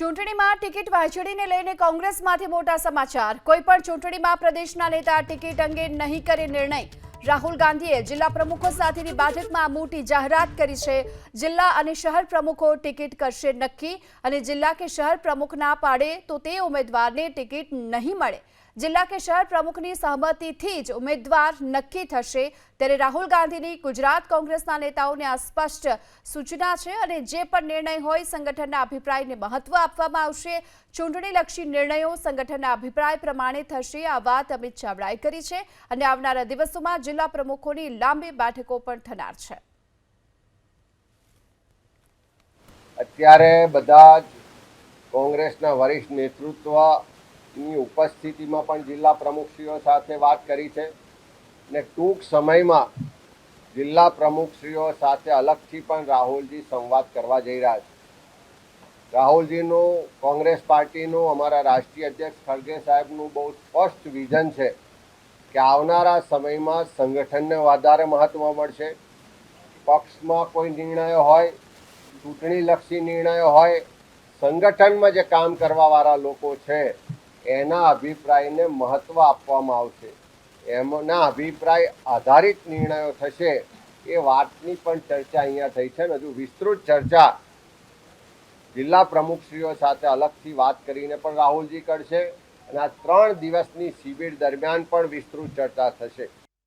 ચૂંટણીમાં ટિકિટ વહેંચણીને લઈને કોંગ્રેસમાંથી મોટા સમાચાર. કોઈ પણ ચૂંટણીમાં પ્રદેશના નેતા ટિકિટ અંગે નહીં કરે નિર્ણય. રાહુલ ગાંધીએ જિલ્લા પ્રમુખો સાથેની બેઠકમાં મોટી જાહેરાત કરી છે. જિલ્લા અને શહેર પ્રમુખો ટિકિટ કરશે નક્કી અને જિલ્લા કે શહેર પ્રમુખ ના પાડે તો તે ઉમેદવારને ટિકિટ નહીં મળે. જિલ્લા કે શહેર પ્રમુખની સહમતિથી જ ઉમેદવાર નક્કી થશે. ત્યારે રાહુલ ગાંધીની ગુજરાત કોંગ્રેસના નેતાઓને આ સ્પષ્ટ સૂચના છે અને જે પણ નિર્ણય હોય સંગઠનના અભિપ્રાયને મહત્વ આપવામાં આવશે. ચૂંટણીલક્ષી નિર્ણયો સંગઠનના અભિપ્રાય પ્રમાણે થશે આ વાત અમિત ચાવડાએ કરી છે. અને આવનારા દિવસોમાં જિલ્લા પ્રમુખોની લાંબી બેઠકો પણ થનાર છે. અત્યારે બધા જ કોંગ્રેસના વરિષ્ઠ નેતૃત્વની ઉપસ્થિતિમાં પણ જિલ્લા પ્રમુખશ્રીઓ સાથે વાત કરી છે ને ટૂંક સમયમાં જિલ્લા પ્રમુખશ્રીઓ સાથે અલગથી પણ રાહુલજી સંવાદ કરવા જઈ રહ્યા છે. રાહુલજીનું કોંગ્રેસ પાર્ટીનું અમારા રાષ્ટ્રીય અધ્યક્ષ ખડગે સાહેબનું બહુ સ્પષ્ટ વિઝન છે કે આવનારા સમયમાં સંગઠનને વધારે મહત્ત્વ મળશે. પક્ષમાં કોઈ નિર્ણયો હોય, ચૂંટણીલક્ષી નિર્ણયો હોય, સંગઠનમાં જે કામ કરવાવાળા લોકો છે, એના અભિપ્રાયને મહત્ત્વ આપવામાં આવશે. એમના અભિપ્રાય આધારિત નિર્ણયો થશે, એ વાતની પણ ચર્ચા અહીંયા થઈ છે ને હજુ વિસ્તૃત ચર્ચા જિલ્લા પ્રમુખશ્રીઓ સાથે અલગથી વાત કરીને પણ રાહુલજી કરશે. અને આ ત્રણ દિવસની શિબિર દરમિયાન પણ વિસ્તૃત ચર્ચા થશે.